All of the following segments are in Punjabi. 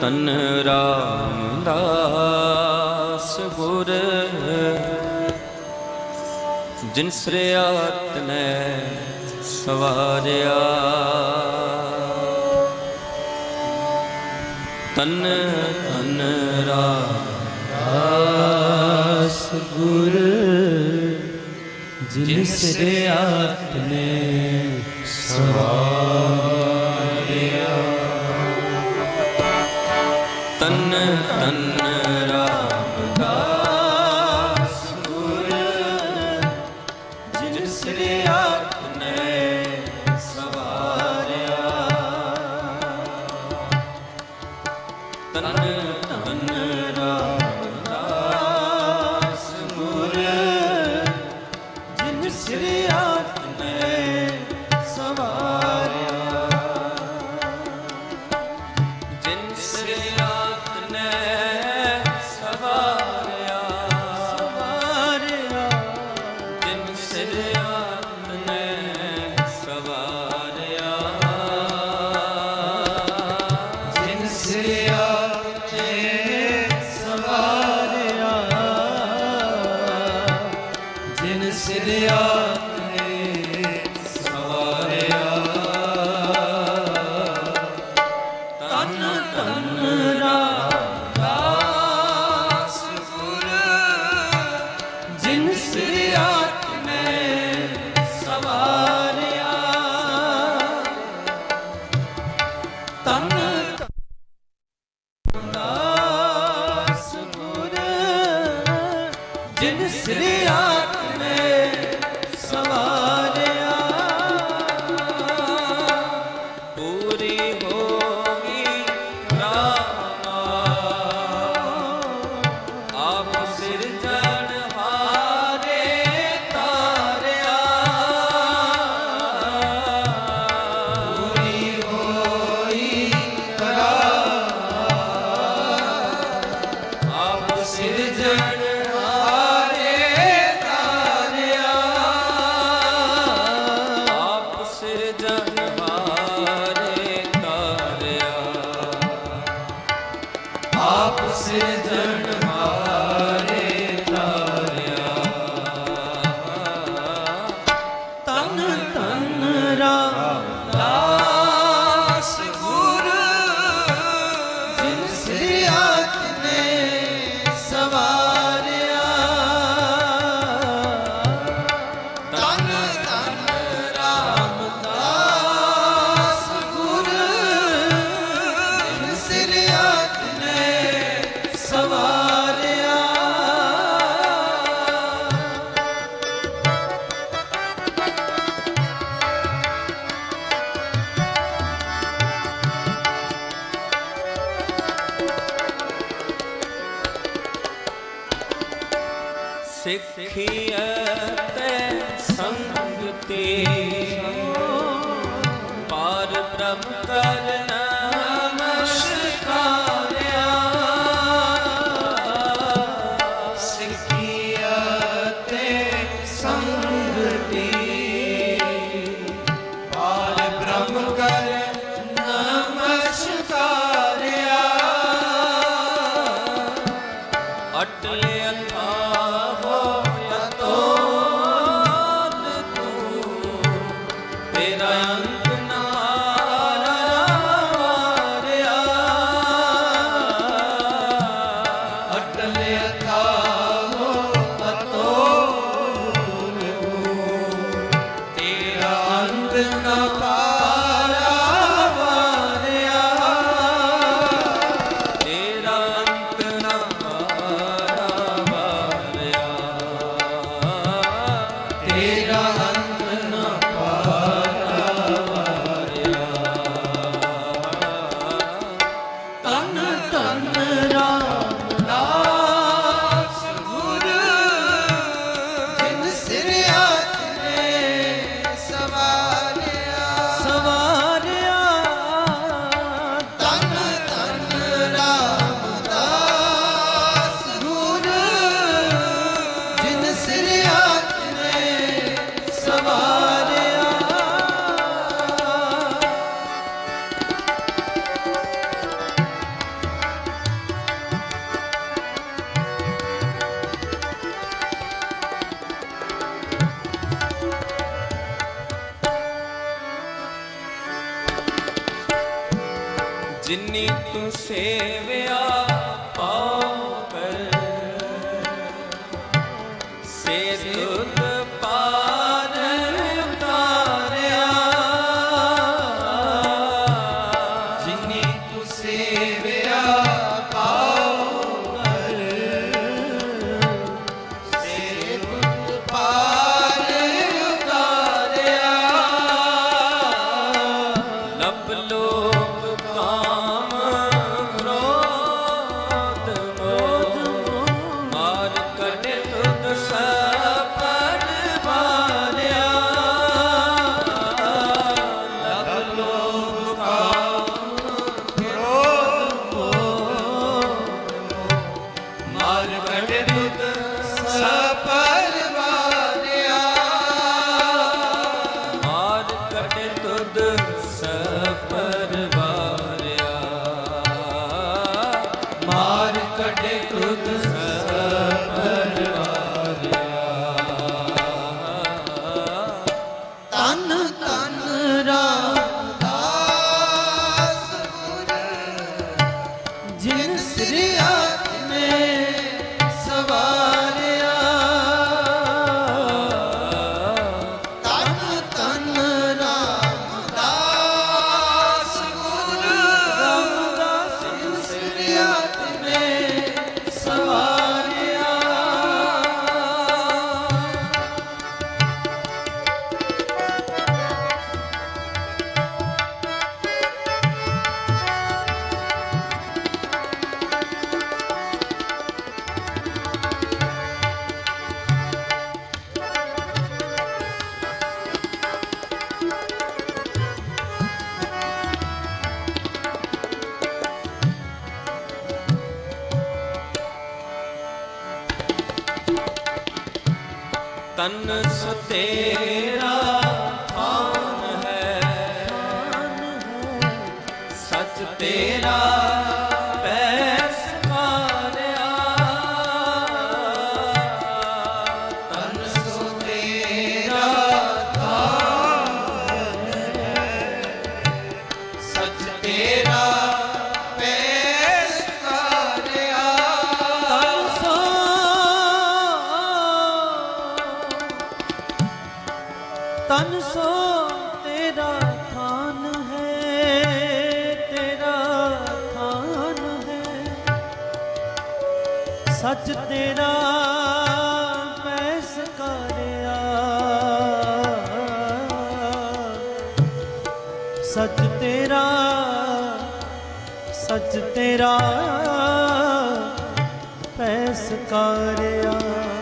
ਤਨ ਰਾਮ ਦਾਸ ਗੁਰ। ਜਿਨ ਸ੍ਰਿਆਤ ਨੇ ਸਵਾਰਿਆ। ਤਨ ਤਨ ਰਾਮ ਦਾਸ ਗੁਰ। ਜਿਨ ਸ੍ਰਿਆਤ ਨੇ ਸਵਾਰਿਆ। love. Yeah. ਕਰ In the Nathan. ਪੈਸ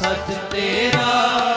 ਸੱਚ ਤੇਰਾ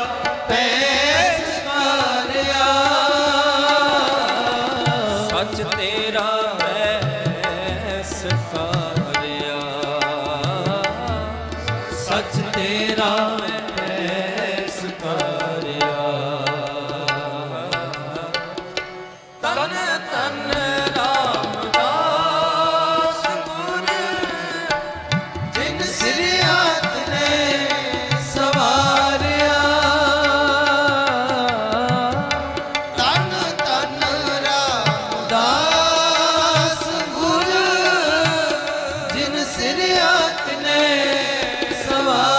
ਸਿਰਿਆਤ ਨੇ ਸਵਾ